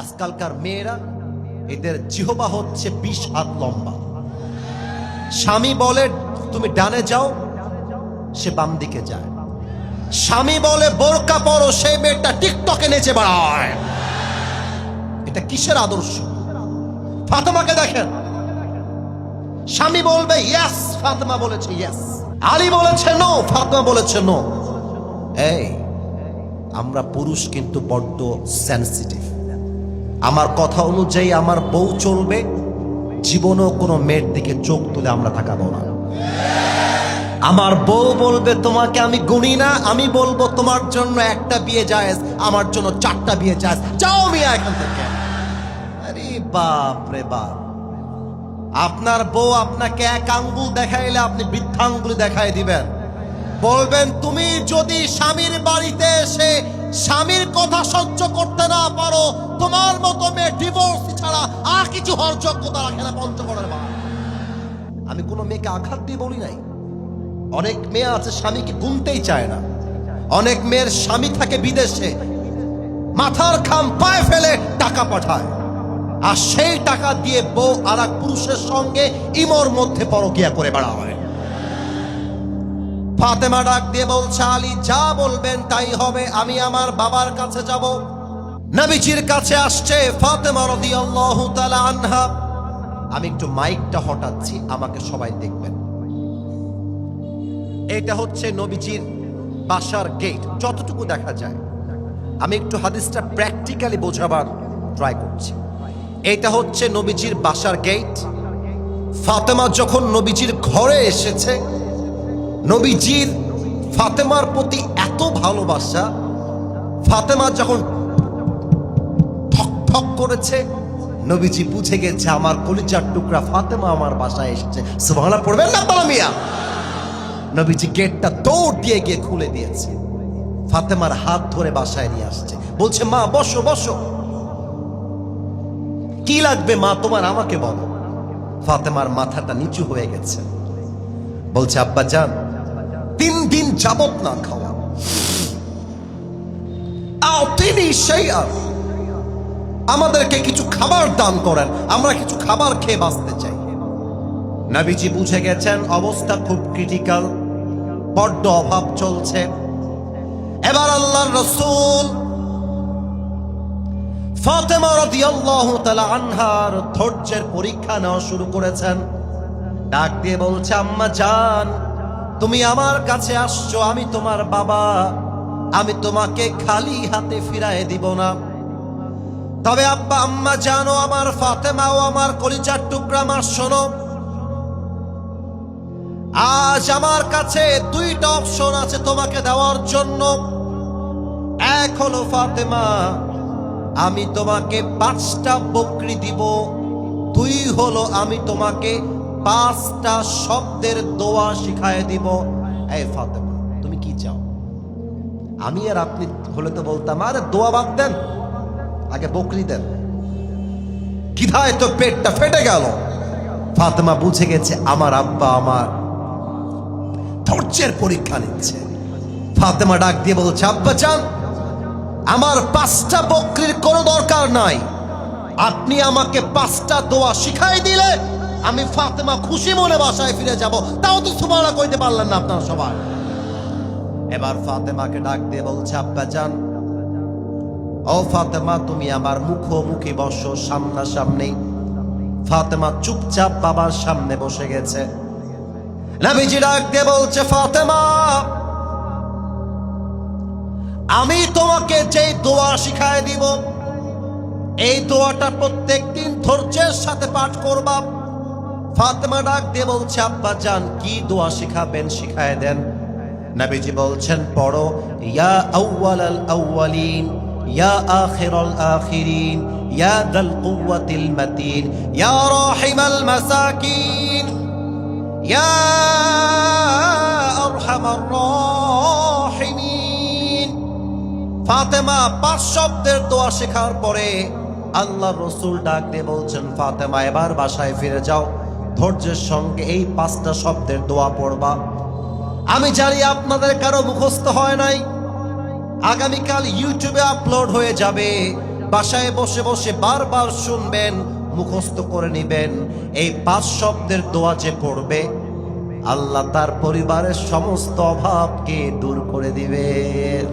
আজকালকার মেয়েরা, এদের জিহবা হচ্ছে বিশ হাত লম্বা। স্বামী বলে, তুমি ডানে যাও, সে বাম দিকে যায়। স্বামী বলে, বোরকা পরো সেই মেয়েটা টিকটকে নেচে বেড়ায়। এটা কিসের আদর্শ? ফাতেমাকে দেখেন। স্বামী বলবে ইয়েস ফাতেমা বলেছে ইয়েস আলী বলেছে নো ফাতেমা বলেছে নো এই, আমরা পুরুষ কিন্তু বড্ড সেন্সিটিভ আমার কথা অনুযায়ী আমার বউ চলবে, জীবনও কোনো মেয়ের দিকে চোখ তুলে আমরা তাকাবো না। আমার বউ বলবে, তোমাকে আমি গুনি না, আমি বলব তোমার জন্য একটা বিয়ে যায় আমার জন্য চারটা বিয়ে যায় যাও মিয়া এখান থেকে। আরে বাপ রে বাপ। আপনার বউ আপনাকে এক আঙ্গুল দেখাইলে আপনি বৃদ্ধাঙ্গুল দেখাই দিবেন। বলবেন, তুমি যদি স্বামীর বাড়িতে এসে স্বামীর কথা সহ্য করতে না পারো, তোমার মতো মেয়ে ডিভোর্স ছাড়া আর কিছু হওয়ার যোগ্যতা রাখে না পঞ্চগড়ের মা। আমি কোনো মেয়েকে আঘাত দিয়ে বলি নাই। অনেক মেয়ে আছে স্বামীকে গুনতেই চায় না। অনেক মেয়ের স্বামী থাকে বিদেশে, মাথার খাম পায়ে ফেলে টাকা পাঠায়। আর সেই টাকা দিয়ে বউ আর পুরুষের সঙ্গে ইমর মধ্যে পরকিয়া করে বেড়া হয় ফাতেমা ডাক দিয়ে বলছে, আলী, যা বলবেন তাই হবে, আমি আমার বাবার কাছে যাব। নবীজির কাছে আসছে ফাতেমা রাদিয়াল্লাহু তাআলা আনহা। আমি একটু মাইকটা হটাচ্ছি, আমাকে সবাই দেখবেন। এটা হচ্ছে নবীজির বাসার গেট যতটুকু দেখা যায়। আমি একটু হাদিসটা প্র্যাকটিক্যালি বোঝাবার ট্রাই করছি। এটা হচ্ছে নবীজির বাসার গেট ফাতেমা যখন নবীজির ঘরে এসেছে নবীজির ফাতেমার প্রতি এত ভালোবাসা, ফাতেমা যখন ঠক ঠক করেছে, নবীজি বুঝে গেছে, আমার কলিজার টুকরা ফাতেমা আমার বাসায় এসেছে। সুবহানাল্লাহ, পড়বেন না মিয়া? নবীজি গেটটা দৌড় দিয়ে গিয়ে খুলে দিয়েছে। ফাতেমার হাত ধরে বাসায় নিয়ে আসছে। বলছে, মা, বসো বসো। কি লাগবে মা, তোমার আমাকে বলো। ফাতেমার মাথাটা নিচু হয়ে গেছে। বলছে, আব্বা যান, তিন দিন যাবত না খাওয়া। আমাদেরকে কিছু খাবার দান করেন, আমরা কিছু খাবার খেয়ে বাঁচতে চাই। নাবিজি বুঝে গেছেন, অবস্থা খুব ক্রিটিক্যাল বড্ড অভাব চলছে। এবার আল্লাহর রসুল ফাতেমা আনহার ধৈর্যের পরীক্ষা নেওয়া শুরু করেছেন। ডাক দিয়ে বলছে, আম্মা জান, তুমি আমার কাছে আসছো, আমি তোমার বাবা। আমি তোমাকে খালি হাতে ফিরায় দিব না। তবে আব্বা, আম্মা জানো আমার ফাতেমা, ও আমার কলিজার টুকরা, আমার শোনো। আজ আমার কাছে দুইটা অপশন আছে তোমাকে দেওয়ার জন্য। এক হলো, ফাতেমা, আমি তোমাকে পাঁচটা বকরি দিব। দুই হলো, আমি তোমাকে পাঁচটা শব্দের দোয়া শিখায় দিব। এই ফাতেমা, তুমি কি চাও? আমি আর আপনি হলে তো বলতাম, আরে দোয়া বাদ দেন, আগে বকরি দেন। কিধায় তো পেটটা ফেটে গেল? ফাতেমা বুঝে গেছে, আমার আব্বা আমার ধৈর্যের পরীক্ষা নিচ্ছে। ফাতেমা ডাক দিয়ে বলছে, আব্বা চান আমার পাঁচটা বকরির কোনো দরকার নাই। আপনি আমাকে পাঁচটা দোয়া শিখাই দিলে আমি ফাতেমা খুশি মনে বাসায় ফিরে যাব। তাও তো সুমানা কইতে পারলেন না আপনারা সবাই। এবার ফাতেমাকে ডাক দিয়ে বলছে, আব্বা যান ও ফাতেমা, তুমি আমার মুখোমুখি বসো সামনাসামনি। ফাতেমা চুপচাপ বাবার সামনে বসে গেছে। নবীজি ডাক দিয়ে বলছে, ফাতেমা, আমি তোমাকে যে দোয়া শিখায় দিব, এই দোয়াটা প্রত্যেক দিন ধৈর্যের সাথে পাঠ করবা। ফাতেমা ডাক দিয়ে বলছে, আব্বা জান কি দোয়া শিখাবেন, শিখায় দেন। নবীজি বলছেন, পড়ো, ইয়া আউয়ালাল আউয়ালিন, ইয়া আখিরাল আখিরিন, ইয়া দাল কুওয়াতিল মাতিন, ইয়া রাহিমাল মাসাকিন, ইয়া আরহামার রাহিমিন। ফাতেমা পাঁচ শব্দের দোয়া শেখার পরে আল্লাহ রসুল ডাক দিয়ে বলছেন, ফাতেমা, এবার বাসায় ফিরে যাও। ধৈর্যের সঙ্গে এই পাঁচটা শব্দের দোয়া পড়বা। আমি জানি আপনাদের কারও মুখস্থ হয় নাই। আগামীকাল ইউটিউবে আপলোড হয়ে যাবে। বাসায় বসে বসে বারবার শুনবেন, মুখস্থ করে নিবেন। এই পাঁচ শব্দের দোয়া যে পড়বে, আল্লাহ তার পরিবারের সমস্ত অভাবকে দূর করে দিবেন।